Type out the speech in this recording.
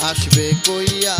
আসবে কইয়া